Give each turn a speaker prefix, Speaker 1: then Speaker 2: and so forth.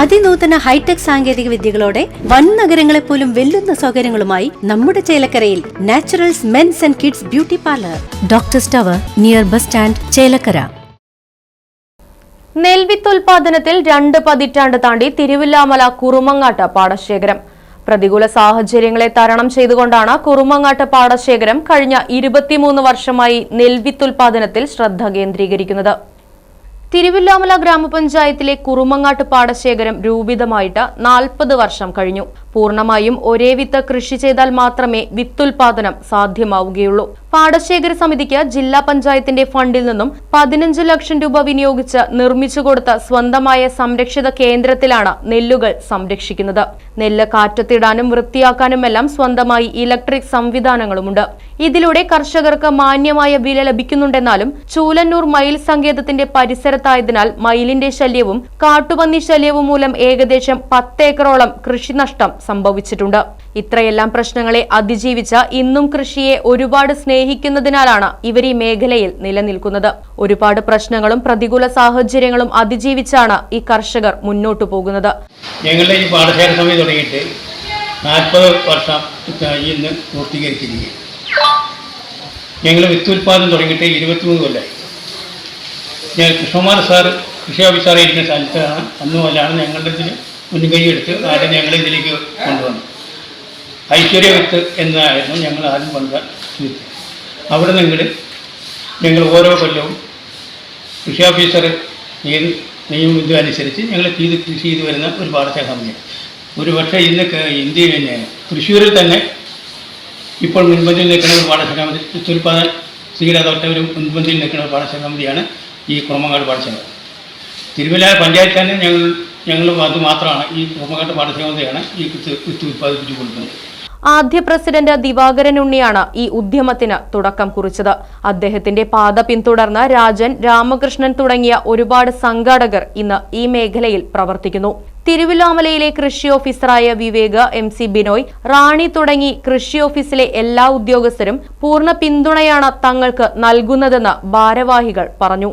Speaker 1: അതിനൂതന hi tech സാങ്കേതിക വിദ്യകളോടെ വൻ നഗരങ്ങളെ പോലും വെല്ലുന്ന സൗകര്യങ്ങളുമായി നമ്മുടെ ചേലക്കരയിൽ Naturals men's and kids beauty parlour. Doctor സ്റ്റവർ near bus stand Chelakkara.
Speaker 2: നെൽവിത്ത് ഉൽപാദനത്തിൽ രണ്ട് പതിറ്റാണ്ട് താണ്ടി തിരുവില്ലാമല കുറുമങ്ങാട്ട് പാടശേഖരം. പ്രതികൂല സാഹചര്യങ്ങളെ തരണം ചെയ്തുകൊണ്ടാണ് കുറുമങ്ങാട്ട് പാടശേഖരം കഴിഞ്ഞ ഇരുപത്തിമൂന്ന് വർഷമായി നെൽവിത്ത് ഉൽപാദനത്തിൽ ശ്രദ്ധ കേന്ദ്രീകരിക്കുന്നത്. തിരുവില്ലാമല ഗ്രാമപഞ്ചായത്തിലെ കുറുമങ്ങാട്ട് പാടശേഖരം രൂപിതമായിട്ട് നാൽപ്പത് വർഷം കഴിഞ്ഞു. പൂർണമായും ഒരേ വിത്ത് കൃഷി ചെയ്താൽ മാത്രമേ വിത്തുൽപാദനം സാധ്യമാവുകയുള്ളൂ. പാടശേഖര സമിതിക്ക് ജില്ലാ പഞ്ചായത്തിന്റെ ഫണ്ടിൽ നിന്നും പതിനഞ്ച് ലക്ഷം രൂപ വിനിയോഗിച്ച് നിർമ്മിച്ചു കൊടുത്ത സ്വന്തമായ സംരക്ഷിത കേന്ദ്രത്തിലാണ് നെല്ലുകൾ സംരക്ഷിക്കുന്നത്. നെല്ല് കാറ്റത്തിടാനും വൃത്തിയാക്കാനുമെല്ലാം സ്വന്തമായി ഇലക്ട്രിക് സംവിധാനങ്ങളുമുണ്ട്. ഇതിലൂടെ കർഷകർക്ക് മാന്യമായ വില ലഭിക്കുന്നുണ്ടെന്നാലും ചൂലന്നൂർ മയിൽ സങ്കേതത്തിന്റെ പരിസരത്തായതിനാൽ മയിലിന്റെ ശല്യവും കാട്ടുപന്നി ശല്യവും മൂലം ഏകദേശം പത്തേക്കറോളം കൃഷിനഷ്ടം സംഭവിച്ചിട്ടുണ്ട്. ഇത്രയെല്ലാം പ്രശ്നങ്ങളെ അതിജീവിച്ച ഇന്നും കൃഷിയെ ഒരുപാട് സ്നേഹിക്കുന്നതിനാലാണ് ഇവർ ഈ മേഖലയിൽ നിലനിൽക്കുന്നത്. ഒരുപാട് പ്രശ്നങ്ങളും പ്രതികൂല സാഹചര്യങ്ങളും അതിജീവിച്ചാണ് ഈ കർഷകർ മുന്നോട്ടു പോകുന്നത്.
Speaker 3: ഞങ്ങളുടെ ഈ പാഠശാല സമയം തുടങ്ങിയിട്ട് നാൽപ്പത് വർഷം ഇന്ന് പൂർത്തീകരിച്ചിരിക്കുകയാണ്. ഞങ്ങൾ വിത്തുൽപാദനം തുടങ്ങിയിട്ട് ഇരുപത്തിമൂന്ന് കൊല്ലമായി ഞാൻ കൃഷ്ണകുമാർ സാർ കൃഷി ഓഫീസറെ ഇരിക്കുന്ന സ്ഥലത്താണ് അന്ന് ഞങ്ങളുടെ ഇതിൽ മുൻകൈ എടുത്ത് ആദ്യം ഞങ്ങളെ ഇതിലേക്ക് കൊണ്ടുവന്നു ഐശ്വര്യ വിത്ത് എന്നായിരുന്നു ഞങ്ങൾ ആദ്യം കൊണ്ട വിത്ത് അവിടെ നിങ്ങൾ ഞങ്ങൾ ഓരോ കൊല്ലവും കൃഷി ഓഫീസർ ചെയ്ത് നിയമം ഇതും അനുസരിച്ച് ഞങ്ങൾ ചെയ്ത് കൃഷി ചെയ്ത് വരുന്ന ഒരു പാടത്തെ സമിതിയാണ് ഒരു പക്ഷേ ഇന്ന് ഇന്ത്യയിൽ തന്നെ തൃശ്ശൂരിൽ തന്നെ ഇപ്പോൾ മുൻപന്തിയിൽ നിൽക്കുന്ന ഒരു പാടശേഖര സമിതി വിത്തുൽപാദന സ്വീകരാതൊട്ട ഒരു മുൻപന്തിയിൽ നിൽക്കുന്ന ഒരു പാടശേഖര ഈ കുറുമങ്ങാട് പാടശേഖര. തിരുവല്ല പഞ്ചായത്ത് തന്നെ ഞങ്ങൾ ഞങ്ങൾ അത് മാത്രമാണ് ഈ കുറുമങ്ങാട്ട് പാടശേഖര സമിതിയാണ് ഈ വിത്ത് വിത്ത് ഉത്പാദിപ്പിച്ചു കൊടുക്കുന്നത്
Speaker 2: ആദ്യ പ്രസിഡന്റ് ദിവാകരൻ ഉണ്ണിയാണ് ഈ ഉദ്യമത്തിന് തുടക്കം കുറിച്ചത്. അദ്ദേഹത്തിന്റെ പാത പിന്തുടർന്ന് രാജൻ രാമകൃഷ്ണൻ തുടങ്ങിയ ഒരുപാട് സംഘാടകർ ഇന്ന് ഈ മേഖലയിൽ പ്രവർത്തിക്കുന്നു. തിരുവിലാമലയിലെ കൃഷി ഓഫീസറായ വിവേക് എം സി ബിനോയ് റാണി തുടങ്ങി കൃഷി ഓഫീസിലെ എല്ലാ ഉദ്യോഗസ്ഥരും പൂർണ പിന്തുണയാണ് തങ്ങൾക്ക് നൽകുന്നതെന്ന് ഭാരവാഹികൾ പറഞ്ഞു.